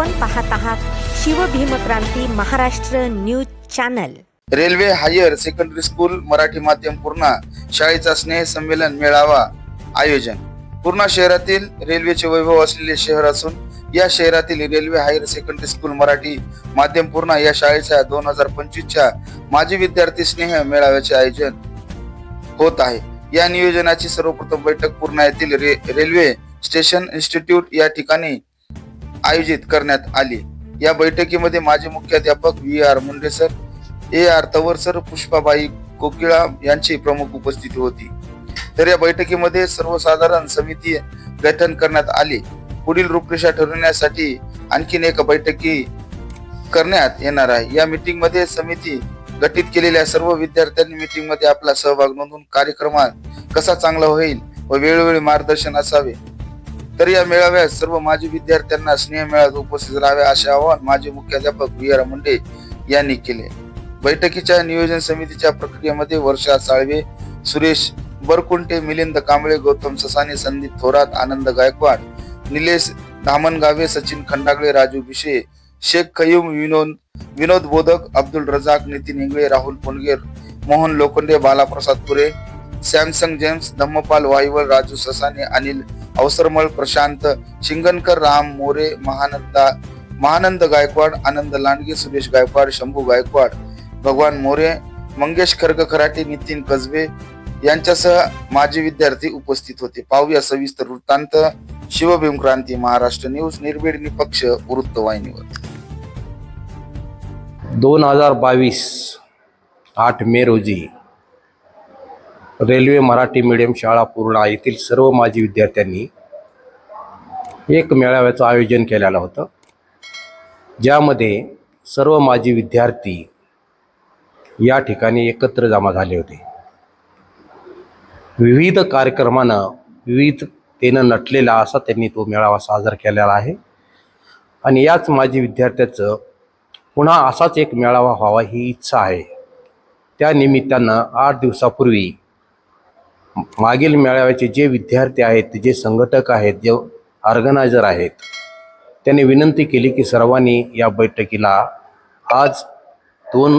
आपण पाहत आहात Shivbhimkranti Maharashtra news channel. Railway higher secondary school Marathi माध्यम पूर्णा शाळेचा स्नेह संमेलन मेळावा आयोजन. पूर्णा शहरातील रेल्वेचे वैभव असलेले शहर असून या शहरातील railway higher secondary school Marathi माध्यम पूर्णा या शाळेच्या दोन हजार पंचवीसच्या माजी विद्यार्थी स्नेह मेळाव्याचे आयोजन होत आहे. या नियोजनाची सर्वप्रथम बैठक पूर्णा येथील रे, रेल्वे स्टेशन इन्स्टिट्यूट या ठिकाणी आयोजित करण्यात आली. या बैठकीमध्ये माजी मुख्याध्यापक V R Munde sir A R Tawar sir Pushpabai Kokila यांची प्रमुख उपस्थिती होती. तर या बैठकीमध्ये सर्वसाधारण समिती गठन करण्यात आली. पुढील रूपरेषा ठरवण्यासाठी आणखीन एक बैठकी करण्यात येणार आहे. या मीटिंगमध्ये समिती गठीत केलेल्या सर्व विद्यार्थ्यांनी मीटिंगमध्ये आपला सहभाग नोंदवून कार्यक्रमात कसा चांगला होईल व वेळोवेळी मार्गदर्शन असावे तर या मेळाव्यात सर्व माजी विद्यार्थ्यांना स्नेह मेळाव्यात उपस्थित राहावे असे आवाहन माजी मुख्याध्यापक विहार मुंडे यांनी केले. बैठकीच्या नियोजन समितीच्या प्रक्रियेमध्ये वर्षा साळवे सुरेश बरकुंटे मिलिंद कांबळे गौतम ससाने संदीप थोरात आनंद गायकवाड निलेश धामणगावे सचिन खंडागळे राजू भिशे शेख खयूम विनोद विनोद बोधक अब्दुल रजाक नितीन इंगळे राहुल पुणगेर मोहन लोखंडे बालाप्रसाद पुरे सॅमसंग जेम्स धम्मपाल वाईवळ राजू ससाने अनिल अवसरमळ प्रशांत शिंगणकर राम मोरे महानंदा महानंद गायकवाड आनंद लांडगे सुरेश गायकवाड शंभू गायकवाड भगवान मोरे मंगेश खर्ग खराटे नितीन कसबे यांच्यासह माजी विद्यार्थी उपस्थित होते. पाहूया सविस्तर वृत्तांत. शिवभीम क्रांती महाराष्ट्र न्यूज निर्भीड निपक्ष वृत्तवाहिनीवर दोन हजार बावीस आठ मे रोजी रेल्वे मराठी मीडियम शाळा पूर्णा येथील सर्व माजी विद्यार्थ्यांनी एक मेळाव्याचं आयोजन केलेलं होतं. ज्यामध्ये सर्व माजी विद्यार्थी या ठिकाणी एकत्र जमा झाले होते. विविध कार्यक्रमानं विविधतेनं नटलेला असा त्यांनी तो मेळावा साजरा केलेला आहे. आणि याच माजी विद्यार्थ्याचं पुन्हा असाच एक मेळावा व्हावा ही इच्छा आहे. त्या निमित्तानं आठ दिवसापूर्वी मागील मेळाव्याचे जे विद्यार्थी आहेत जे संघटक आहेत जे ऑर्गनायझर आहेत त्यांनी विनंती केली की सर्वांनी या बैठकीला आज दोन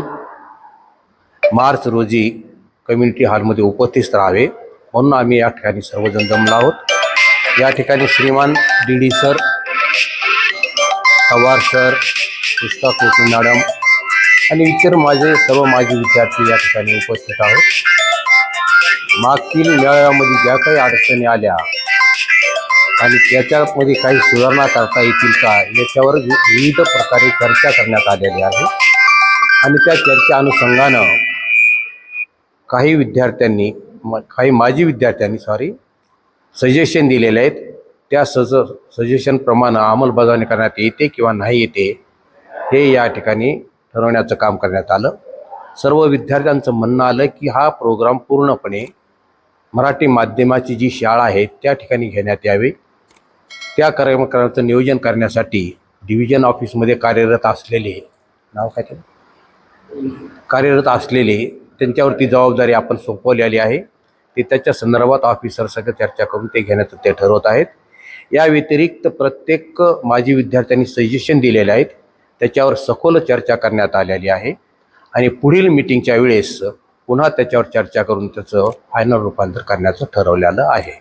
मार्च रोजी कम्युनिटी हॉलमध्ये उपस्थित राहावे. म्हणून आम्ही या ठिकाणी सर्वजण जमलो आहोत. या ठिकाणी Shriman D D sir Pawar sir Pushpa Kokani madam आणि इतर माझे सर्व माजी विद्यार्थी या ठिकाणी उपस्थित आहोत. मागील मेळाव्यामध्ये ज्या काही अडचणी आल्या आणि त्याच्यामध्ये काही सुधारणा करता येतील का याच्यावर वि- विविध प्रकारे चर्चा करण्यात आलेली आहे. आणि त्या चर्चा अनुषंगानं काही विद्यार्थ्यांनी म काही माजी विद्यार्थ्यांनी सॉरी सजेशन दिलेले आहेत. त्या सज सजेशनप्रमाणे अंमलबजावणी करण्यात येते किंवा नाही येते हे या ठिकाणी ठरवण्याचं काम करण्यात आलं. सर्व विद्यार्थ्यांचं म्हणणं आलं की हा प्रोग्राम पूर्णपणे मराठी माध्यमाची जी शाळा आहे त्या ठिकाणी घेण्यात यावी. त्या कार्यक्रमाचं नियोजन करण्यासाठी डिव्हिजन ऑफिसमध्ये कार्यरत असलेले नाव काय ते कार्यरत असलेले त्यांच्यावरती जबाबदारी आपण सोपवलेली आहे. ते त्याच्या संदर्भात ऑफिसर सगळं चर्चा करून ते घेण्याचं ते ठरवत आहेत. या व्यतिरिक्त प्रत्येक माजी विद्यार्थ्यांनी सजेशन दिलेले आहेत. त्याच्यावर सखोल चर्चा करण्यात आलेली आहे. आणि पुढील मिटिंगच्या वेळेस पुन्हा त्याच्यावर चर्चा करून त्याचं फायनल रूपांतर करण्याचं ठरवलेलं आहे.